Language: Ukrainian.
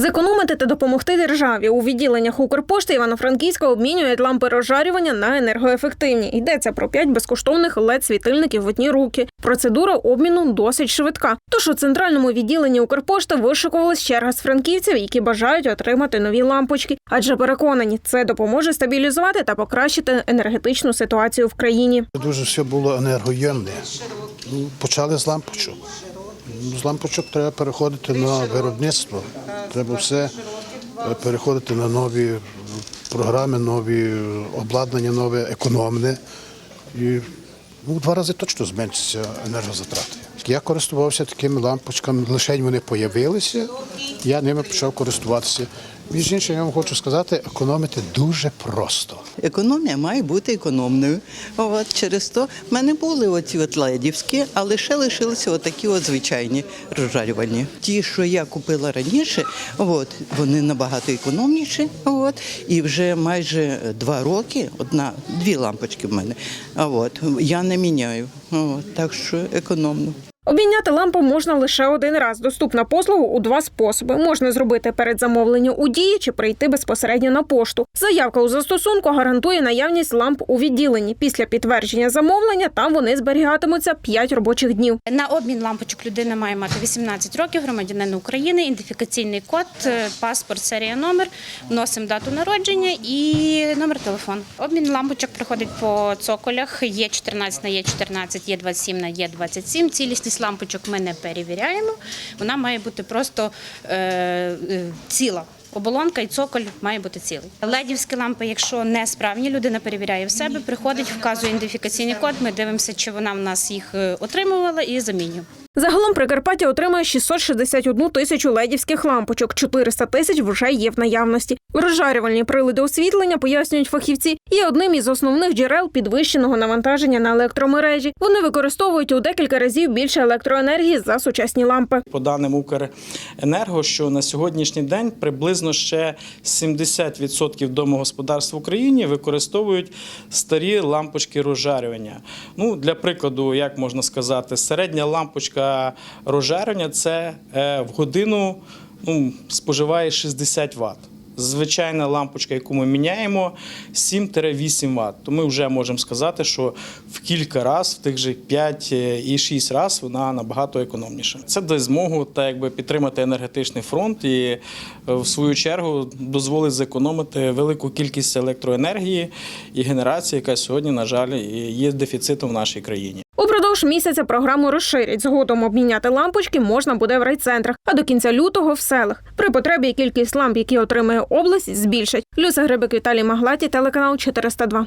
Зекономити та допомогти державі у відділеннях Укрпошти Івано-Франківська обмінюють лампи розжарювання на енергоефективні. Йдеться про п'ять безкоштовних led світильників в одні руки. Процедура обміну досить швидка. Тож у центральному відділенні Укрпошти вишикувалась черга з франківців, які бажають отримати нові лампочки, адже переконані, це допоможе стабілізувати та покращити енергетичну ситуацію в країні. Дуже все було енергоємне. Почали з лампочок. З лампочок треба переходити на виробництво. Треба все переходити на нові програми, нові обладнання, нове економне. І ну, два рази точно зменшиться енергозатрати. Я користувався такими лампочками, лише вони з'явилися, я ними почав користуватися. Між іншим, я вам хочу сказати, економити дуже просто. Економія має бути економною. От через то в мене були оці от ледівські, але ще лишилися отакі от звичайні розжарювані. Ті, що я купила раніше, от вони набагато економніші. От і вже майже два роки, одна, дві лампочки в мене. А от я не міняю. От, так що економно. Обміняти лампу можна лише один раз. Доступна послуга у два способи: можна зробити перед замовленням у дії чи прийти безпосередньо на пошту. Заявка у застосунку гарантує наявність ламп у відділенні. Після підтвердження замовлення там вони зберігатимуться 5 робочих днів. На обмін лампочок людина має мати 18 років, громадянин України, ідентифікаційний код, е, паспорт, серія номер, вносимо дату народження і номер телефону. Обмін лампочок проходить по цоколях. Є 14 на є 14, є 27 на є 27. Цілісність лампочок ми не перевіряємо. Вона має бути просто е, е, ціла. Оболонка і цоколь має бути цілий. Ледівські лампи, якщо не справні, людина перевіряє в себе, приходить, вказує ідентифікаційний код. Ми дивимося, чи вона в нас їх е, отримувала, і замінюємо. Загалом Прикарпаття отримує 661 тисячу ледівських лампочок, 400 тисяч вже є в наявності. Розжарювальні прилади освітлення, пояснюють фахівці, є одним із основних джерел підвищеного навантаження на електромережі. Вони використовують у декілька разів більше електроенергії за сучасні лампи. По даним Укренерго, що на сьогоднішній день приблизно ще 70% домогосподарств в Україні використовують старі лампочки розжарювання. Ну, для прикладу, як можна сказати, середня лампочка розжарювання це е, в годину ну, споживає 60 Вт. Звичайна лампочка, яку ми міняємо, 7-8 Вт. То ми вже можемо сказати, що в кілька разів, в тих же 5 і 6 разів вона набагато економніша. Це дасть змогу так, якби, підтримати енергетичний фронт і е, в свою чергу дозволить зекономити велику кількість електроенергії і генерації, яка сьогодні, на жаль, є дефіцитом в нашій країні. Упродовж місяця програму розширять. Згодом обміняти лампочки можна буде в райцентрах, а до кінця лютого в селах. При потребі кількість ламп, які отримає область, збільшать. Люся Грибик, Віталій Маглаті, телеканал 402.